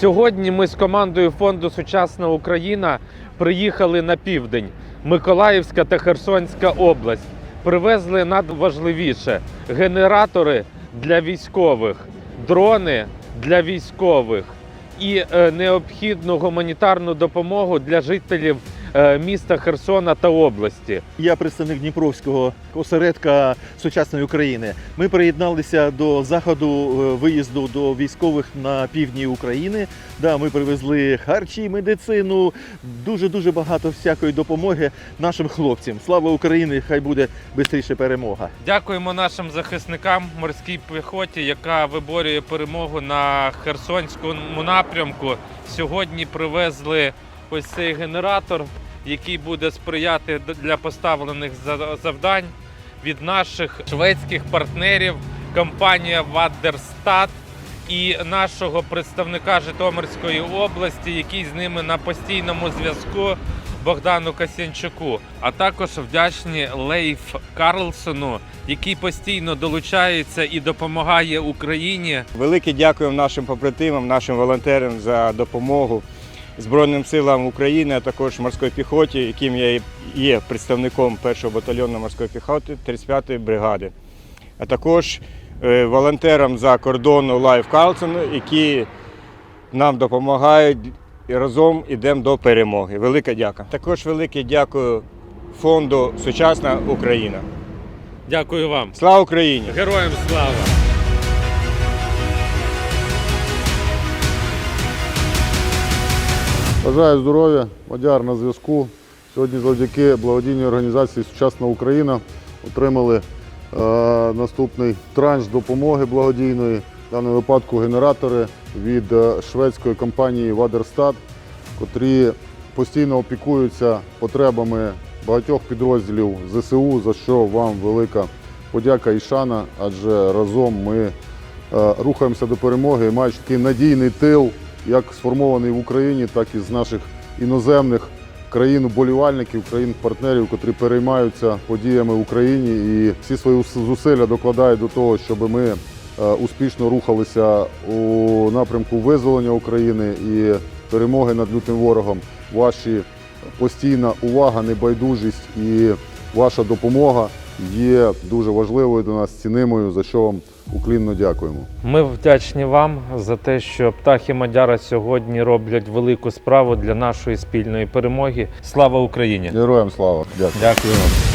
Сьогодні ми з командою фонду Сучасна Україна приїхали на південь, Миколаївська та Херсонська область. Привезли надважливіше. Генератори для військових, дрони для військових. І е, необхідну гуманітарну допомогу для жителів міста Херсона та області. Я представник Дніпровського осередка сучасної України. Ми приєдналися до заходу е, виїзду до військових на півдні України. Да, ми привезли харчі, медицину, дуже дуже багато всякої допомоги нашим хлопцям. Слава Україні! Хай буде швидше перемога. Дякуємо нашим захисникам морській піхоті, яка виборює перемогу на Херсонському напрямку. Сьогодні привезли ось цей генератор, який буде сприяти для поставлених за- завдань від наших шведських партнерів, компанія Ваддерстат і нашого представника Житомирської області, який з ними на постійному зв'язку. Богдану Касянчуку, а також вдячні Лейф Карлсону, який постійно долучається і допомагає Україні. Велике дякуємо нашим побратимам, нашим волонтерам за допомогу Збройним силам України, а також морської піхоті, яким я є представником 1-го батальйону морської піхоти 35-ї бригади, а також е, волонтерам за кордону Лайф Карлсону, які нам допомагають і разом йдемо до перемоги. Велике дяка. Також велике дякую фонду Сучасна Україна. Дякую вам. Слава Україні! Героям слава! Бажаю здоров'я, Мадяр на зв'язку. Сьогодні завдяки благодійній організації Сучасна Україна отримали е, наступний транш допомоги благодійної, в даному випадку генератори від е, шведської компанії Вадерстат, котрі постійно опікуються потребами багатьох підрозділів ЗСУ, за що вам велика подяка і шана, адже разом ми е, рухаємося до перемоги, маючи такий надійний тил, як сформований в Україні, так і з наших іноземних країн-болівальників, країн-партнерів, котрі переймаються подіями в Україні і всі свої зусилля докладають до того, щоб ми е, успішно рухалися у напрямку визволення України і перемоги над лютим ворогом. Ваші постійна увага, небайдужість і ваша допомога є дуже важливою до нас, цінимою, за що вам уклінно дякуємо. Ми вдячні вам за те, що птахи Мадяра сьогодні роблять велику справу для нашої спільної перемоги. Слава Україні! Героям слава! Дякую. Дякую вам.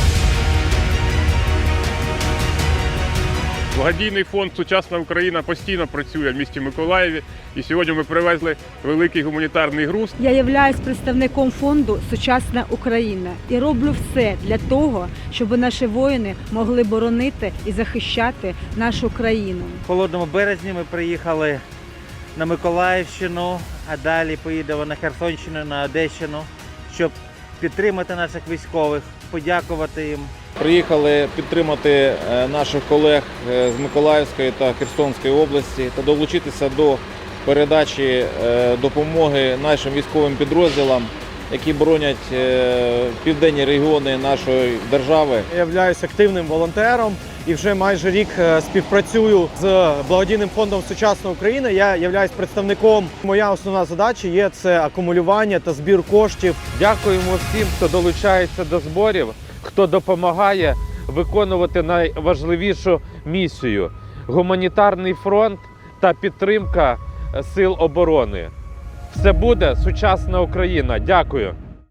Благодійний фонд Сучасна Україна постійно працює в місті Миколаєві. І сьогодні ми привезли великий гуманітарний груз. Я являюсь представником фонду Сучасна Україна і роблю все для того, щоб наші воїни могли боронити і захищати нашу країну. В холодному березні ми приїхали на Миколаївщину, а далі поїдемо на Херсонщину, на Одещину, щоб підтримати наших військових, подякувати їм. Приїхали підтримати е, наших колег е, з Миколаївської та Херсонської області та долучитися до передачі е, допомоги нашим військовим підрозділам, які боронять південні регіони нашої держави. Я являюсь активним волонтером і вже майже рік співпрацюю з благодійним фондом Сучасна Україна. Я являюсь представником. Моя основна задача є це акумулювання та збір коштів. Дякуємо всім, хто долучається до зборів, хто допомагає виконувати найважливішу місію гуманітарний фронт та підтримка е, сил оборони. Все буде сучасна Україна. Дякую.